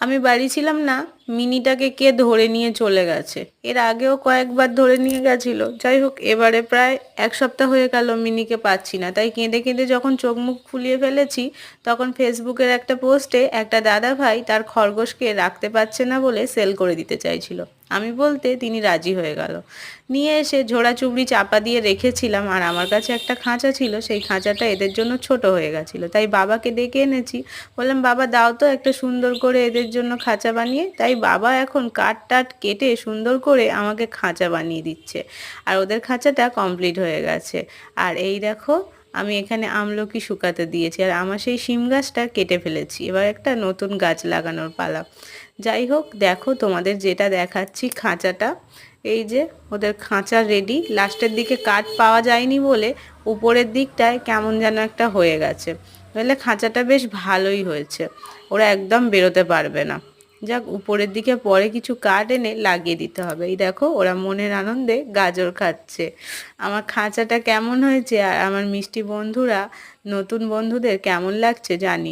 আমি বাড়ি ছিলাম না, মিনিটাকে কে ধরে নিয়ে চলে গেছে। এর আগেও কয়েকবার ধরে নিয়ে গেছিল। যাই হোক, এবারে প্রায় এক সপ্তাহ হয়ে গেল মিনিকে পাচ্ছি না। তাই কেঁদে কেঁদে যখন চোখ মুখ ফুলিয়ে ফেলেছি, তখন ফেসবুকের একটা পোস্টে একটা দাদা ভাই তার খরগোশকে রাখতে পারছে না বলে সেল করে দিতে চাইছিল। আমি বলতে তিনি রাজি হয়ে গেল। নিয়ে এসে ঝোড়া চুবড়ি চাপা দিয়ে রেখেছিলাম আর আমার কাছে একটা খাঁচা ছিল, সেই খাঁচাটা এদের জন্য ছোট হয়ে গেছিল। তাই বাবাকে ডেকে এনেছি। বললাম, বাবা, দাও তো একটা সুন্দর করে এদের জন্য খাঁচা বানিয়ে। তাই বাবা এখন কাঠ টাট কেটে সুন্দর করে আমাকে খাঁচা বানিয়ে দিচ্ছে। আর ওদের খাঁচাটা কমপ্লিট হয়ে গেছে। আর এই দেখো আমি এখানে আমলকি শুকাতে দিয়েছি আর আমার সেই শিম গাছটা কেটে ফেলেছি। এবার একটা নতুন গাছ লাগানোর পালা। যাই হোক, দেখো তোমাদের যেটা দেখাচ্ছি খাঁচাটা। এই যে ওদের খাঁচা রেডি লাস্টের দিকে কাঠ পাওয়া যায়নি বলে উপরের দিকটায় কেমন যেন একটা হয়ে গেছে। তাহলে খাঁচাটা বেশ ভালোই হয়েছে। ওরা একদম বেরোতে পারবে না। যাক, উপরের দিকে পরে কিছু কাঠ এনে লাগিয়ে দিতে হবে। এই দেখো, ওরা মনের আনন্দে গাজর খাচ্ছে। আমার খাঁচাটা কেমন হয়েছে আর আমার মিষ্টি বন্ধুরা, নতুন বন্ধুদের কেমন লাগছে জানি